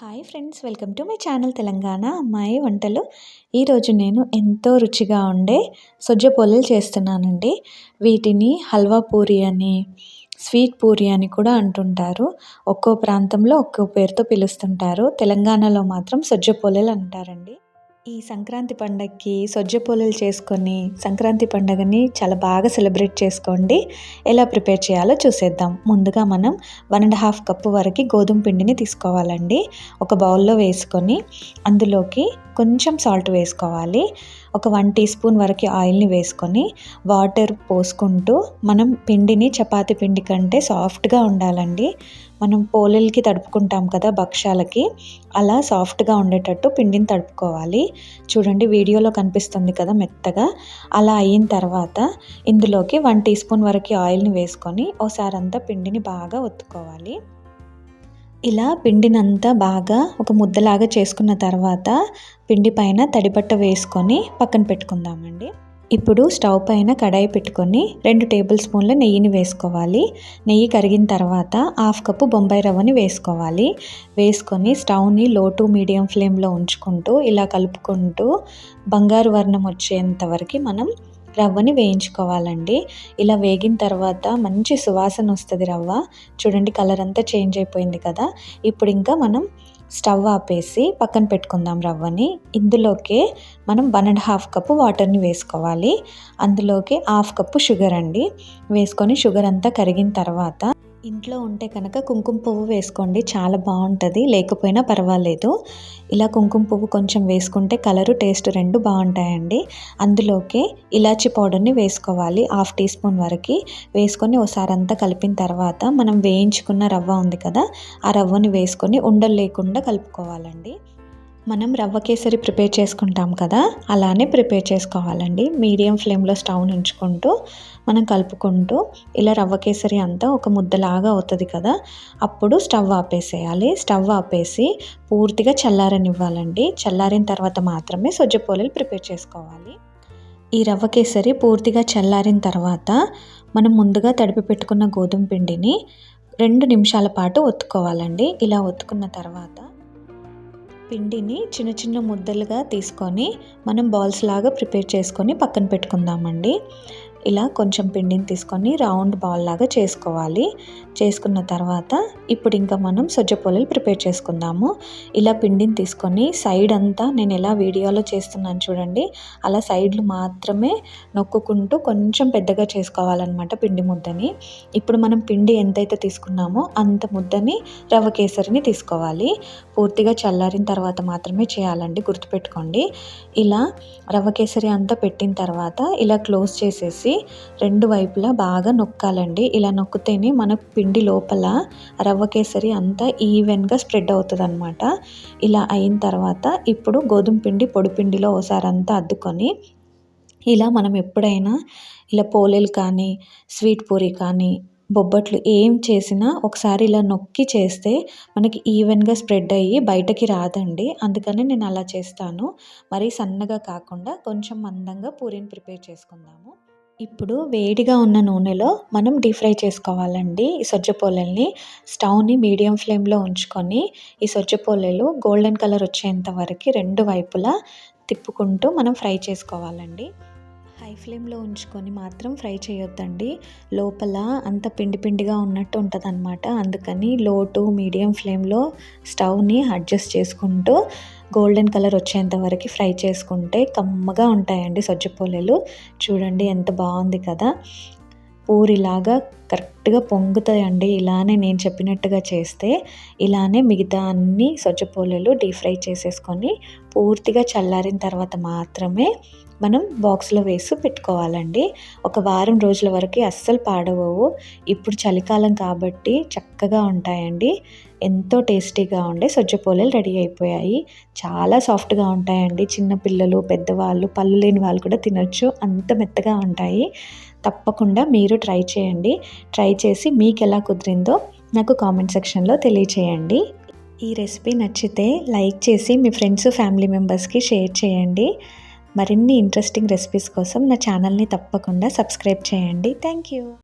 Hi friends welcome to my channel Telangana అమ్మాయి వంటలు. ఈరోజు నేను ఎంతో రుచిగా ఉండే సొజ్జ పొలలు చేస్తున్నానండి. వీటిని హల్వా పూరి అని స్వీట్ పూరి అని కూడా అంటుంటారు. ఒక్కో ప్రాంతంలో ఒక్కో పేరుతో పిలుస్తుంటారు. తెలంగాణలో మాత్రం సొజ్జ పొలలు అంటారండి. ఈ సంక్రాంతి పండగకి సొజ్జ పొలలు చేసుకొని సంక్రాంతి పండగని చాలా బాగా సెలబ్రేట్ చేసుకోండి. ఎలా ప్రిపేర్ చేయాలో చూసేద్దాం. ముందుగా మనం వన్ అండ్ హాఫ్ కప్పు వరకు గోధుమ పిండిని తీసుకోవాలండి. ఒక బౌల్లో వేసుకొని అందులోకి కొంచెం సాల్ట్ వేసుకోవాలి. ఒక వన్ టీ స్పూన్ వరకు ఆయిల్ని వేసుకొని వాటర్ పోసుకుంటూ మనం పిండిని చపాతి పిండి కంటే సాఫ్ట్గా ఉండాలండి. మనం పోలేలకి తడుపుకుంటాం కదా భక్షాలకి అలా సాఫ్ట్గా ఉండేటట్టు పిండిని తడుపుకోవాలి. చూడండి వీడియోలో కనిపిస్తుంది కదా మెత్తగా. అలా అయిన తర్వాత ఇందులోకి వన్ టీ స్పూన్ వరకు ఆయిల్ని వేసుకొని ఓసారి అంతా పిండిని బాగా ఒత్తుకోవాలి. ఇలా పిండినంతా బాగా ఒక ముద్దలాగా చేసుకున్న తర్వాత పిండి పైన తడిబట్ట వేసుకొని పక్కన పెట్టుకుందామండి. ఇప్పుడు స్టవ్ పైన కడాయి పెట్టుకొని రెండు టేబుల్ స్పూన్ల నెయ్యిని వేసుకోవాలి. నెయ్యి కరిగిన తర్వాత హాఫ్ కప్పు బొంబాయి రవ్వని వేసుకోవాలి. వేసుకొని స్టవ్ని లో టు మీడియం ఫ్లేమ్లో ఉంచుకుంటూ ఇలా కలుపుకుంటూ బంగారు వర్ణం వచ్చేంత వరకు మనం రవ్వని వేయించుకోవాలండి. ఇలా వేగిన తర్వాత మంచి సువాసన వస్తుంది రవ్వ. చూడండి కలర్ అంతా చేంజ్ అయిపోయింది కదా. ఇప్పుడు ఇంకా మనం స్టవ్ ఆపేసి పక్కన పెట్టుకుందాం రవ్వని. ఇందులోకే మనం వన్ అండ్ హాఫ్ కప్పు వాటర్ని వేసుకోవాలి. అందులోకి హాఫ్ కప్పు షుగర్ అండి. వేసుకొని షుగర్ అంతా కరిగిన తర్వాత ఇంట్లో ఉంటే కనుక కుంకుమ పువ్వు వేసుకోండి చాలా బాగుంటుంది. లేకపోయినా పర్వాలేదు. ఇలా కుంకుమ పువ్వు కొంచెం వేసుకుంటే కలరు టేస్ట్ రెండు బాగుంటాయండి. అందులోకి ఇలాచి పౌడర్ని వేసుకోవాలి హాఫ్ టీ స్పూన్ వరకు. వేసుకొని ఒకసారి అంతా కలిపిన తర్వాత మనం వేయించుకున్న రవ్వ ఉంది కదా ఆ రవ్వని వేసుకొని ఉండలు లేకుండా కలుపుకోవాలండి. మనం రవ్వ కేసరి ప్రిపేర్ చేసుకుంటాం కదా అలానే ప్రిపేర్ చేసుకోవాలండి. మీడియం ఫ్లేమ్లో స్టవ్ ఉంచుకుంటూ మనం కలుపుకుంటూ ఇలా రవ్వ కేసరి అంతా ఒక ముద్దలాగా అవుతుంది కదా అప్పుడు స్టవ్ ఆపేసేయాలి. స్టవ్ ఆపేసి పూర్తిగా చల్లారనివ్వాలండి. చల్లారిన తర్వాత మాత్రమే సొజ్జ పోలేలు ప్రిపేర్ చేసుకోవాలి. ఈ రవ్వ కేసరి పూర్తిగా చల్లారిన తర్వాత మనం ముందుగా తడిపి పెట్టుకున్న గోధుమ పిండిని రెండు నిమిషాల పాటు ఒత్తుకోవాలండి. ఇలా ఒత్తుకున్న తర్వాత పిండిని చిన్న చిన్న ముద్దలుగా తీసుకొని మనం బాల్స్ లాగా ప్రిపేర్ చేసుకొని పక్కన పెట్టుకుందామండి. ఇలా కొంచెం పిండిని తీసుకొని రౌండ్ బాల్ లాగా చేసుకోవాలి. చేసుకున్న తర్వాత ఇప్పుడు ఇంకా మనం సజ్జ పొలలు ప్రిపేర్ చేసుకుందాము. ఇలా పిండిని తీసుకొని సైడ్ అంతా నేను ఎలా వీడియోలో చేస్తున్నాను చూడండి. అలా సైడ్లు మాత్రమే నొక్కుకుంటూ కొంచెం పెద్దగా చేసుకోవాలన్నమాట పిండి ముద్దని. ఇప్పుడు మనం పిండి ఎంతైతే తీసుకున్నామో అంత ముద్దని రవ్వ కేసరిని తీసుకోవాలి. పూర్తిగా చల్లారిన తర్వాత మాత్రమే చేయాలండి గుర్తుపెట్టుకోండి. ఇలా రవ్వ కేసరి అంతా పెట్టిన తర్వాత ఇలా క్లోజ్ చేసేసి రెండు వైపులా బాగా నొక్కాలండి. ఇలా నొక్కితేనే మన పిండి లోపల రవ్వ కేసరి అంతా ఈవెన్గా స్ప్రెడ్ అవుతుంది అనమాట ఇలా అయిన తర్వాత ఇప్పుడు గోధుమ పిండి పొడి పిండిలో ఒకసారి అంతా అద్దుకొని ఇలా మనం ఎప్పుడైనా ఇలా పోలేలు కానీ స్వీట్ పూరి కానీ బొబ్బట్లు ఏం చేసినా ఒకసారి ఇలా నొక్కి చేస్తే మనకి ఈవెన్గా స్ప్రెడ్ అయ్యి బయటకి రాదండి. అందుకని నేను అలా చేస్తాను. మరీ సన్నగా కాకుండా కొంచెం మందంగా పూరిని ప్రిపేర్ చేసుకుందాము. ఇప్పుడు వేడిగా ఉన్న నూనెలో మనం డీప్ ఫ్రై చేసుకోవాలండి. ఈ సజ్జపోలెల్ని స్టవ్ని మీడియం ఫ్లేమ్లో ఉంచుకొని ఈ సొజ్జపోలేలు గోల్డెన్ కలర్ వచ్చేంత వరకు రెండు వైపులా తిప్పుకుంటూ మనం ఫ్రై చేసుకోవాలండి. హై ఫ్లేమ్లో ఉంచుకొని మాత్రం ఫ్రై చేయొద్దండి. లోపల అంత పిండి పిండిగా ఉన్నట్టు ఉంటుంది అనమాట అందుకని లో టు మీడియం ఫ్లేమ్లో స్టవ్ని అడ్జస్ట్ చేసుకుంటూ గోల్డెన్ కలర్ వచ్చేంత వరకు ఫ్రై చేసుకుంటే కమ్మగా ఉంటాయండి సజ్జపోలేలు చూడండి ఎంత బాగుంది కదా. పూరిలాగా కరెక్ట్గా పొంగుతాయండి. ఇలానే నేను చెప్పినట్టుగా చేస్తే ఇలానే మిగతా అన్ని సొచ్చపోలలు డీప్ ఫ్రై చేసేసుకొని పూర్తిగా చల్లారిన తర్వాత మాత్రమే మనం బాక్స్లో వేసి పెట్టుకోవాలండి. ఒక వారం రోజుల వరకు అస్సలు పాడవవు. ఇప్పుడు చలికాలం కాబట్టి చక్కగా ఉంటాయండి. ఎంతో టేస్టీగా ఉండే సొజ్జపోలేలు రెడీ అయిపోయాయి. చాలా సాఫ్ట్గా ఉంటాయండి. చిన్నపిల్లలు పెద్దవాళ్ళు పళ్ళు లేని వాళ్ళు కూడా తినొచ్చు. అంత మెత్తగా ఉంటాయి. తప్పకుండా మీరు ట్రై చేయండి. ట్రై చేసి మీకు ఎలా కుదిరిందో నాకు కామెంట్ సెక్షన్లో తెలియచేయండి. ఈ రెసిపీ నచ్చితే లైక్ చేసి మీ ఫ్రెండ్స్ ఫ్యామిలీ మెంబర్స్కి షేర్ చేయండి. మరిన్ని ఇంట్రెస్టింగ్ రెసిపీస్ కోసం నా ఛానల్ని తప్పకుండా సబ్స్క్రైబ్ చేయండి. Thank you.